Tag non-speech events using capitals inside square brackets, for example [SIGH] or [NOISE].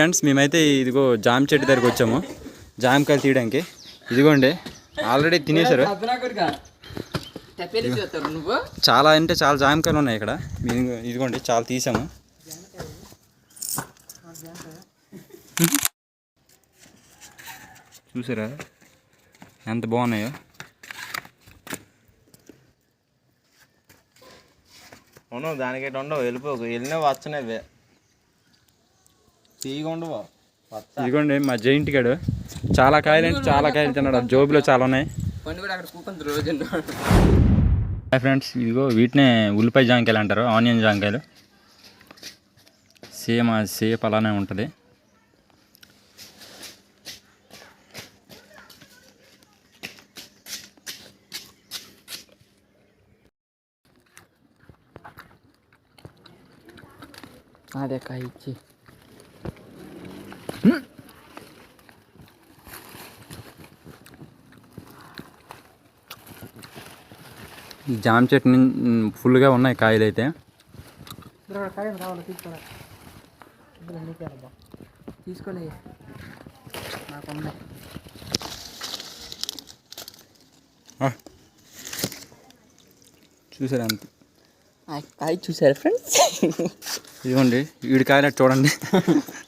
Friends మేమైతే ఇదిగో జామ చెట్టు దగ్గరికి వచ్చాము. జామకాయలు తీయడానికి. ఇదిగోండి ఆల్రెడీ తినేశారు. చాలా అంటే చాలా జామకాయలు ఉన్నాయి ఇక్కడ. ఇదిగోండి చాలా తీసాము. చూసారా? ఎంత బాగున్నాయో. అవును దానికైతే ఉండవు వెళ్ళిపోకు. వెళ్ళినా వచ్చనవే ఇదిగోండి మా జైంట్ గడు. చాలా కాయలు అంటే చాలా కాయలు తిన్నాడు. జోబులో చాలా ఉన్నాయి. హాయ్ ఫ్రెండ్స్ ఇదిగో వీటినే ఉల్లిపాయ జాంకాయలు అంటారు ఆనియన్ జాంకాయలు. సేమ్ సేప్ అలానే ఉంటుంది. అదే కాయ ఇచ్చి. ఈ జామ చెట్టు ఫుల్గా ఉన్నాయి కాయలు అయితే. చూసారా అంత? కాయ చూసారా ఫ్రెండ్స్ ఇదిగోండి వీడి కాయలు చూడండి. [LAUGHS]